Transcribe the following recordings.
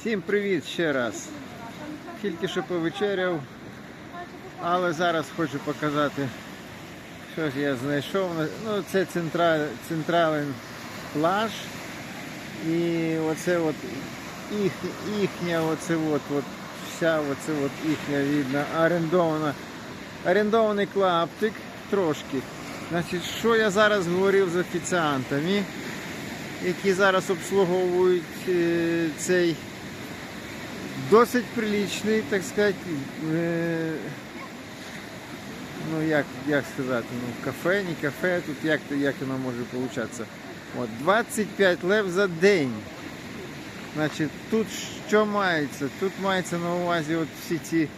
Всім привіт ще раз. Тільки що повечеряв, але зараз хочу показати, що ж я знайшов. Ну, це центра- центральний плаж. І оце от їх, їхня, оце от, от, вся оце от їхня видно, орендована, орендований клаптик трошки. Значить, що я зараз говорив з офіціантами, які зараз обслуговують е, цей досить приличний, так сказати, е, ну як, як сказати, ну кафе, не кафе, тут як, як воно може получатися. От, 25 лев за день. Значить, тут що мається? Тут мається на увазі от всі ці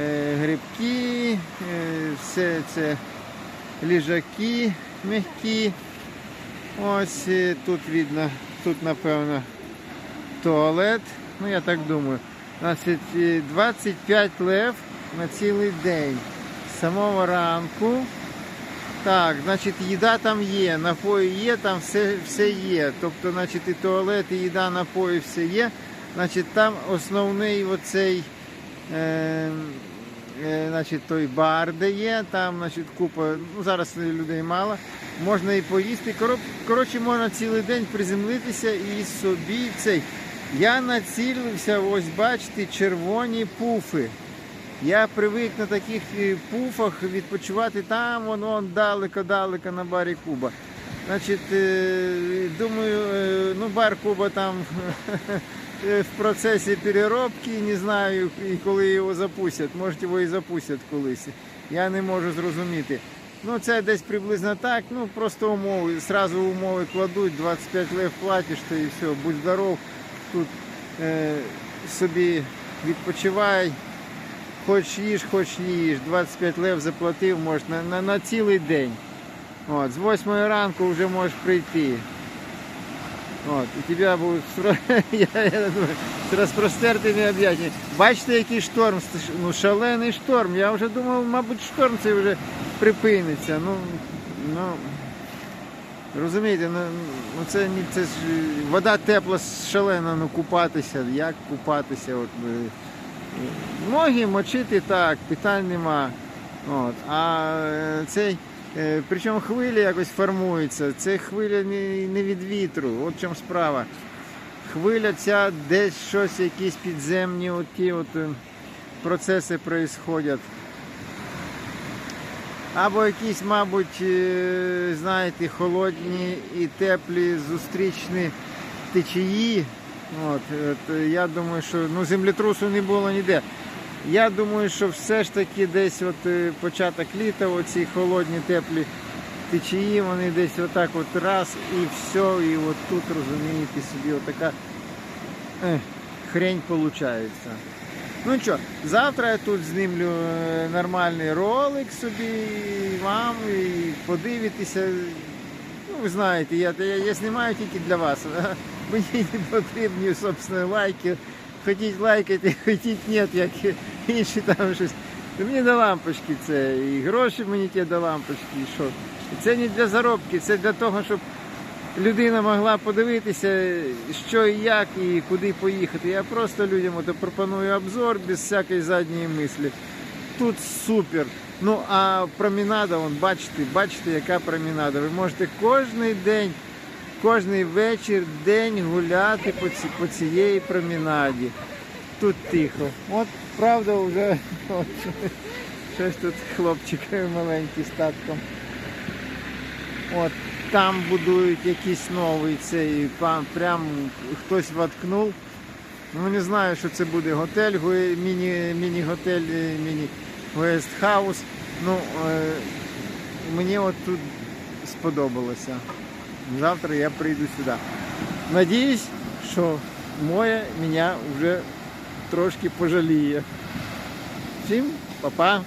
е, грибки, е, все це ліжаки м'які. Ось е, тут видно, тут напевно туалет. Ну я так думаю. Значить, е, 25 лев на цілий день. З самого ранку. Так, значить, їда там є, напої є, там все, все є. Тобто, значить, і туалет, і їда, напої, все є. Значить, там основний оцей е, е, значить, той бар, де є, там значить, купа, ну зараз людей мало, можна і поїсти. Коротше, можна цілий день приземлитися і собі цей. Я націлився, ось бачите, червоні пуфи. Я привик на таких е, пуфах відпочивати там, вон, вон далеко-далеко на барі Куба. Значить, е, думаю, е, ну бар Куба там в процесі переробки, не знаю, коли його запустять. Може його і запустять колись. Я не можу зрозуміти. Ну, це десь приблизно так, ну просто умови. Зразу умови кладуть, 25 лев платиш, і все, будь здоров. Тут е, собі відпочивай. Хоч їж, хоч не їж, 25 лев заплатив, можеш на, на, на цілий день. От, з 8 ранку вже можеш прийти. От, і тебе будуть я, я з розпростертими об'яттями. Бачите, який шторм, ну шалений шторм. Я вже думав, мабуть, шторм цей вже припиниться. Ну, ну, розумієте, ну, ну це, це ж вода тепла шалена, ну купатися, як купатися? От, е, Ноги мочити так, питань нема. От. А е, цей, е, причому хвилі якось формуються. Це хвиля не, від вітру. От в чому справа. Хвиля ця десь щось, якісь підземні оті от, процеси происходять. Або якісь, мабуть, е, знаєте, холодні і теплі зустрічні течії. От, от, е, я думаю, що ну, землетрусу не було ніде. Я думаю, що все ж таки десь от е, початок літа, оці холодні теплі течії, вони десь отак от раз і все, і от тут розумієте собі, отака ех, хрень виходить. Ну що, завтра я тут знімлю е, нормальний ролик собі вам і подивитися. Ну, ви знаєте, я, я, я знімаю тільки для вас. Мені не потрібні, собственно, лайки. Хотіть лайкати, хотіть ні, як інші там щось. Мені до лампочки це. І гроші мені ті до лампочки. І що? Це не для заробки, це для того, щоб людина могла подивитися, що і як, і куди поїхати. Я просто людям ото пропоную обзор без всякої задньої мислі. Тут супер. Ну а промінада, вон, бачите, бачите, яка промінада. Ви можете кожен день, кожний вечір, день гуляти по, ці, по цієї промінаді. Тут тихо. От правда вже от, щось тут хлопчик маленький з татком. От там будують якийсь новий цей прям хтось воткнув. Ну не знаю, що це буде готель, міні, міні-готель, е, міні-гестхаус. Ну, е, мені от тут сподобалося. Завтра я прийду сюди. Надіюсь, що моє мене вже трошки пожаліє. Всім па-па.